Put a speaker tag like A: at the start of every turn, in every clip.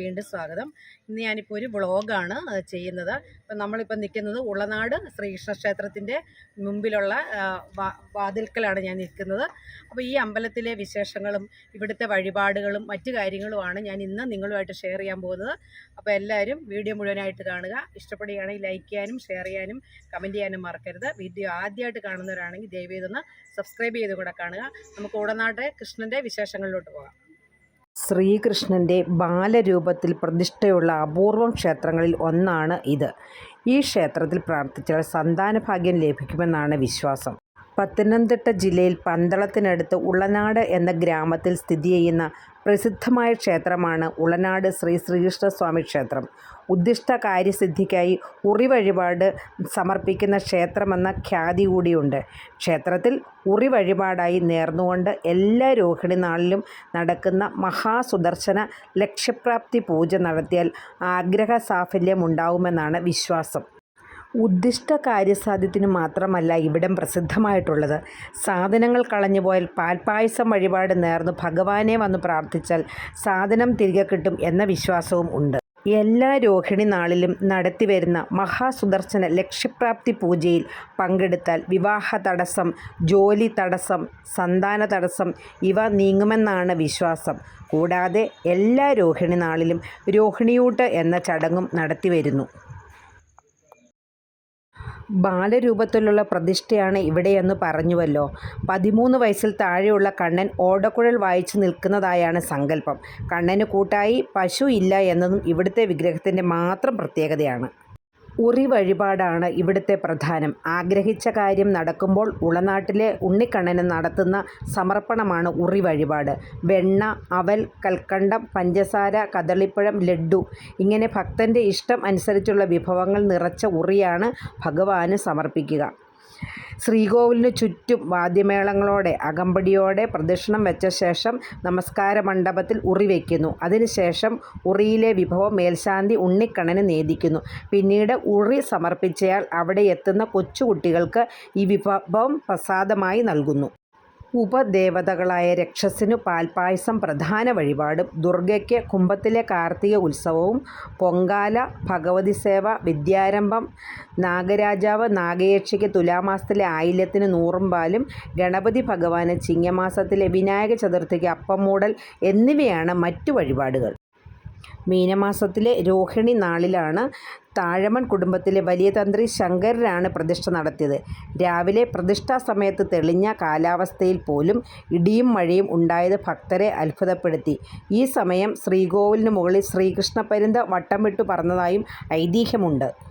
A: വീണ്ടും സ്വാഗതം. ഇന്ന് ഞാനിപ്പോൾ ഒരു വ്ളോഗാണ് ചെയ്യുന്നത്. ഇപ്പം നമ്മളിപ്പോൾ നിൽക്കുന്നത് ഉളനാട് ശ്രീകൃഷ്ണ ക്ഷേത്രത്തിന്റെ മുമ്പിലുള്ള വാതിൽക്കലാണ് ഞാൻ നിൽക്കുന്നത്. അപ്പോൾ ഈ അമ്പലത്തിലെ വിശേഷങ്ങളും ഇവിടുത്തെ വഴിപാടുകളും മറ്റു കാര്യങ്ങളുമാണ് ഞാൻ ഇന്ന് നിങ്ങളുമായിട്ട് ഷെയർ ചെയ്യാൻ പോകുന്നത്. അപ്പോൾ എല്ലാവരും വീഡിയോ മുഴുവനായിട്ട് കാണുക. ഇഷ്ടപ്പെടുകയാണെങ്കിൽ ലൈക്ക് ചെയ്യാനും ഷെയർ ചെയ്യാനും കമന്റ് ചെയ്യാനും മറക്കരുത്. വീഡിയോ ആദ്യമായിട്ട് കാണുന്നവരാണെങ്കിൽ ദയവ് ചെയ്തൊന്ന് സബ്സ്ക്രൈബ് ചെയ്ത് കൂടെ കാണുക. നമുക്ക് ഉടനാട്ടെ കൃഷ്ണന്റെ വിശേഷങ്ങളിലോട്ട് പോകാം.
B: ശ്രീകൃഷ്ണന്റെ ബാലരൂപത്തിൽ പ്രതിഷ്ഠയുള്ള അപൂർവം ക്ഷേത്രങ്ങളിൽ ഒന്നാണ് ഇത്. ഈ ക്ഷേത്രത്തിൽ പ്രാർത്ഥിച്ചാൽ സന്താനഭാഗ്യം ലഭിക്കുമെന്നാണ് വിശ്വാസം. പത്തനംതിട്ട ജില്ലയിൽ പന്തളത്തിനടുത്ത് ഉള്ളനാട് എന്ന ഗ്രാമത്തിൽ സ്ഥിതി ചെയ്യുന്ന പ്രസിദ്ധമായ ക്ഷേത്രമാണ് ഉളനാട് ശ്രീ ശ്രീകൃഷ്ണസ്വാമി ക്ഷേത്രം. ഉദ്ദിഷ്ട കാര്യസിദ്ധിക്കായി ഉറി വഴിപാട് സമർപ്പിക്കുന്ന ക്ഷേത്രമെന്ന ഖ്യാതി കൂടിയുണ്ട്. ക്ഷേത്രത്തിൽ ഉറി വഴിപാടായി നേർന്നുകൊണ്ട് എല്ലാ രോഹിണി നാളിലും നടക്കുന്ന മഹാസുദർശന ലക്ഷ്യപ്രാപ്തി പൂജ നടത്തിയാൽ ആഗ്രഹ സാഫല്യം ഉണ്ടാവുമെന്നാണ് വിശ്വാസം. ഉദ്ദിഷ്ട കാര്യസാധ്യത്തിന് മാത്രമല്ല ഇവിടം പ്രസിദ്ധമായിട്ടുള്ളത്. സാധനങ്ങൾ കളഞ്ഞുപോയാൽ പാൽപ്പായസം വഴിപാട് നേർന്ന് ഭഗവാനെ വന്ന് പ്രാർത്ഥിച്ചാൽ സാധനം തിരികെ കിട്ടും എന്ന വിശ്വാസവും ഉണ്ട്. എല്ലാ രോഹിണി നാളിലും നടത്തിവരുന്ന മഹാസുദർശന ലക്ഷ്യപ്രാപ്തി പൂജയിൽ പങ്കെടുത്താൽ വിവാഹ തടസ്സം ജോലി തടസ്സം സന്താന തടസ്സം ഇവ നീങ്ങുമെന്നാണ് വിശ്വാസം. കൂടാതെ എല്ലാ രോഹിണി നാളിലും രോഹിണിയൂട്ട് എന്ന ചടങ്ങും നടത്തിവരുന്നു ബാലരൂപത്തിലുള്ള പ്രതിഷ്ഠയാണ് ഇവിടെയെന്ന് പറഞ്ഞുവല്ലോ. പതിമൂന്ന് വയസ്സിൽ താഴെയുള്ള കണ്ണൻ ഓടക്കുഴൽ വായിച്ചു നിൽക്കുന്നതായാണ് സങ്കല്പം. കണ്ണന് കൂട്ടായി പശു ഇല്ല എന്നതും ഇവിടുത്തെ വിഗ്രഹത്തിന്റെ മാത്രം പ്രത്യേകതയാണ്. ഉറി വഴിപാടാണ് ഇവിടുത്തെ പ്രധാനം. ആഗ്രഹിച്ച കാര്യം നടക്കുമ്പോൾ ഉളനാട്ടിലെ ഉണ്ണിക്കണ്ണന് നടത്തുന്ന സമർപ്പണമാണ് ഉറി വഴിപാട് വെണ്ണ അവൽ കൽക്കണ്ടം പഞ്ചസാര കദളിപ്പഴം ലഡ്ഡു ഇങ്ങനെ ഭക്തന്റെ ഇഷ്ടം അനുസരിച്ചുള്ള വിഭവങ്ങൾ നിറച്ച ഉറിയാണ് ഭഗവാന് സമർപ്പിക്കുക. ശ്രീകോവിലിന് ചുറ്റും വാദ്യമേളങ്ങളോടെ അകമ്പടിയോടെ പ്രദക്ഷിണം വെച്ച ശേഷം നമസ്കാര മണ്ഡപത്തിൽ ഉറി വയ്ക്കുന്നു അതിനുശേഷം ഉറിയിലെ വിഭവം മേൽശാന്തി ഉണ്ണിക്കണ്ണന് നേദിക്കുന്നു. പിന്നീട് ഉറി സമർപ്പിച്ചയാൾ അവിടെ എത്തുന്ന കൊച്ചുകുട്ടികൾക്ക് ഈ വിഭവം പ്രസാദമായി നൽകുന്നു. ഉപദേവതകളായ രക്ഷസിനു പാൽപ്പായസം പ്രധാന വഴിപാടും ദുർഗയ്ക്ക് കുംഭത്തിലെ കാർത്തിക ഉത്സവവും പൊങ്കാല ഭഗവതി സേവ വിദ്യാരംഭം നാഗരാജാവ് നാഗയക്ഷിക്ക് തുലാമാസത്തിലെ ആയില്യത്തിന് നൂറും പാലും ഗണപതി ഭഗവാന് ചിങ്ങമാസത്തിലെ വിനായക ചതുർത്ഥിക്ക് അപ്പം മൂടൽ എന്നിവയാണ് മറ്റു വഴിപാടുകൾ. മീനമാസത്തിലെ രോഹിണി നാളിലാണ് താഴമൺ കുടുംബത്തിലെ വലിയ തന്ത്രി ശങ്കരനാണ് പ്രതിഷ്ഠ നടത്തിയത്. രാവിലെ പ്രതിഷ്ഠാ സമയത്ത് തെളിഞ്ഞ കാലാവസ്ഥയിൽ പോലും ഇടിയും മഴയും ഉണ്ടായത് ഭക്തരെ അത്ഭുതപ്പെടുത്തി. ഈ സമയം ശ്രീകോവിലിന് മുകളിൽ ശ്രീകൃഷ്ണ പരുന്ത വട്ടം വിട്ടു പറന്നതായും ഐതിഹ്യമുണ്ട്.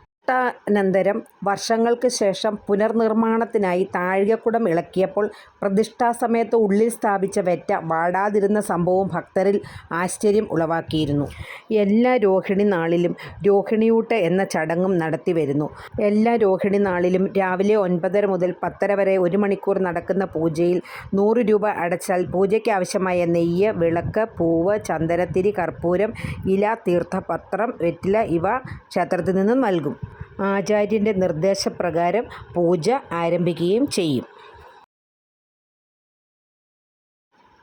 B: നന്തരം വർഷങ്ങൾക്ക് ശേഷം പുനർനിർമ്മാണത്തിനായി താഴികക്കുടം ഇളക്കിയപ്പോൾ പ്രതിഷ്ഠാസമയത്ത് ഉള്ളിൽ സ്ഥാപിച്ച വെറ്റ വാടാതിരുന്ന സംഭവം ഭക്തരിൽ ആശ്ചര്യം ഉളവാക്കിയിരുന്നു. എല്ലാ രോഹിണി നാളിലും രോഹിണിയൂട്ട് എന്ന ചടങ്ങും നടത്തി വരുന്നു. എല്ലാ രോഹിണി നാളിലും രാവിലെ ഒൻപതര മുതൽ പത്തര വരെ ഒരു മണിക്കൂർ നടക്കുന്ന പൂജയിൽ നൂറ് രൂപ അടച്ചാൽ പൂജയ്ക്ക് ആവശ്യമായ നെയ്യ് വിളക്ക് പൂവ് ചന്ദനത്തിരി കർപ്പൂരം ഇല തീർത്ഥപത്രം വെറ്റില ഇവ ക്ഷേത്രത്തിൽ നിന്നും നൽകും. ആചാര്യന്റെ നിർദ്ദേശപ്രകാരം പൂജ ആരംഭിക്കുകയും ചെയ്യും.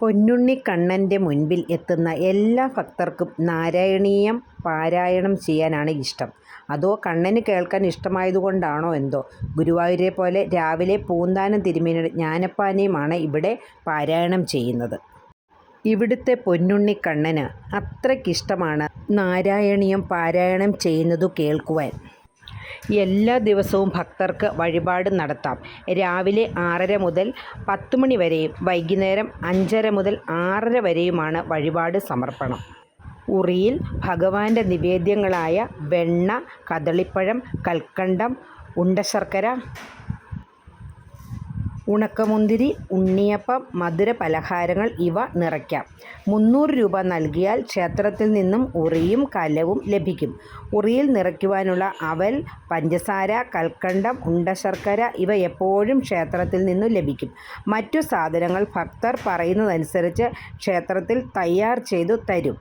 B: പൊന്നുണ്ണിക്കണ്ണന്റെ മുൻപിൽ എത്തുന്ന എല്ലാ ഭക്തർക്കും നാരായണീയം പാരായണം ചെയ്യാനാണ് ഇഷ്ടം. അതോ കണ്ണന് കേൾക്കാൻ ഇഷ്ടമായതുകൊണ്ടാണോ എന്തോ? ഗുരുവായൂരെ പോലെ രാവിലെ പൂന്താനം തിരുമേനി ജ്ഞാനപ്പാനയുമാണ് ഇവിടെ പാരായണം ചെയ്യുന്നത്. ഇവിടുത്തെ പൊന്നുണ്ണിക്കണ്ണന് അത്രയ്ക്കിഷ്ടമാണ് നാരായണീയം പാരായണം ചെയ്യുന്നതു കേൾക്കുവാൻ. എല്ലാ ദിവസവും ഭക്തർക്ക് വഴിപാട് നടത്താം. രാവിലെ ആറര മുതൽ പത്ത് മണി വരെയും വൈകുന്നേരം അഞ്ചര മുതൽ ആറര വരെയുമാണ് വഴിപാട് സമർപ്പണം. ഉറിയിൽ ഭഗവാന്റെ നിവേദ്യങ്ങളായ വെണ്ണ കദളിപ്പഴം കൽക്കണ്ടം ഉണ്ടശർക്കര ഉണക്കമുന്തിരി ഉണ്ണിയപ്പം മധുര പലഹാരങ്ങൾ ഇവ നിറയ്ക്കാം. മുന്നൂറ് രൂപ നൽകിയാൽ ക്ഷേത്രത്തിൽ നിന്നും ഉറിയും കലവും ലഭിക്കും. ഉറിയിൽ നിറയ്ക്കുവാനുള്ള അവൽ പഞ്ചസാര കൽക്കണ്ടം ഉണ്ടശർക്കര ഇവ എപ്പോഴും ക്ഷേത്രത്തിൽ നിന്നും ലഭിക്കും. മറ്റു സാധനങ്ങൾ ഭക്തർ പറയുന്നതനുസരിച്ച് ക്ഷേത്രത്തിൽ തയ്യാർ ചെയ്തു തരും.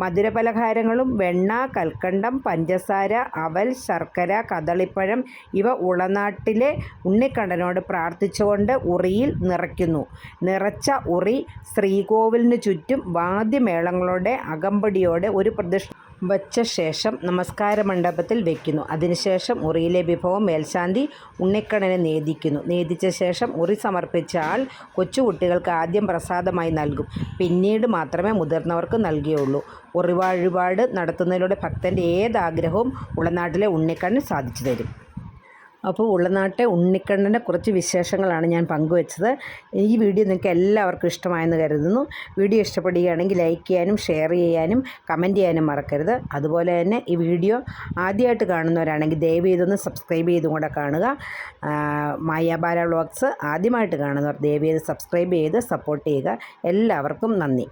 B: മധുരപലഹാരങ്ങളും വെണ്ണ കൽക്കണ്ടം പഞ്ചസാര അവൽ ശർക്കര കദളിപ്പഴം ഇവ ഉളനാട്ടിലെ ഉണ്ണിക്കണ്ണനോട് പ്രാർത്ഥിച്ചുകൊണ്ട് ഉറിയിൽ നിറയ്ക്കുന്നു. നിറച്ച ഉറി ശ്രീകോവിലിന് ചുറ്റും വാദ്യമേളങ്ങളുടെ അകമ്പടിയോടെ ഒരു പ്രതിഷ്ഠ വച്ച ശേഷം നമസ്കാര മണ്ഡപത്തിൽ വയ്ക്കുന്നു അതിനുശേഷം ഉറിയിലെ വിഭവം മേൽശാന്തി ഉണ്ണിക്കണ്ണനെ നേദിക്കുന്നു. നേദിച്ച ശേഷം ഉറി സമർപ്പിച്ച ആൾ കൊച്ചുകുട്ടികൾക്ക് ആദ്യം പ്രസാദമായി നൽകും. പിന്നീട് മാത്രമേ മുതിർന്നവർക്ക് നൽകിയുള്ളൂ. ഉറിവാഴിപാട് നടത്തുന്നതിലൂടെ ഭക്തന്റെ ഏതാഗ്രഹവും ഉളനാട്ടിലെ ഉണ്ണിക്കണ്ണൻ സാധിച്ചു തരും. അപ്പോൾ ഉള്ളനാട്ടെ ഉണ്ണിക്കണ്ണന്റെ കുറച്ച് വിശേഷങ്ങളാണ് ഞാൻ പങ്കുവച്ചത്. ഈ വീഡിയോ നിങ്ങൾക്ക് എല്ലാവർക്കും ഇഷ്ടമായെന്ന് കരുതുന്നു. വീഡിയോ ഇഷ്ടപ്പെടുകയാണെങ്കിൽ ലൈക്ക് ചെയ്യാനും ഷെയർ ചെയ്യാനും കമന്റ് ചെയ്യാനും മറക്കരുത്. അതുപോലെ തന്നെ ഈ വീഡിയോ ആദ്യമായിട്ട് കാണുന്നവരാണെങ്കിൽ ദയവ് ചെയ്തൊന്ന് സബ്സ്ക്രൈബ് ചെയ്തും കൂടെ കാണുക. മായാബാല വ്ളോഗ്സ് ആദ്യമായിട്ട് കാണുന്നവർ ദയവ് ചെയ്ത് സബ്സ്ക്രൈബ് ചെയ്ത് സപ്പോർട്ട് ചെയ്യുക. എല്ലാവർക്കും നന്ദി.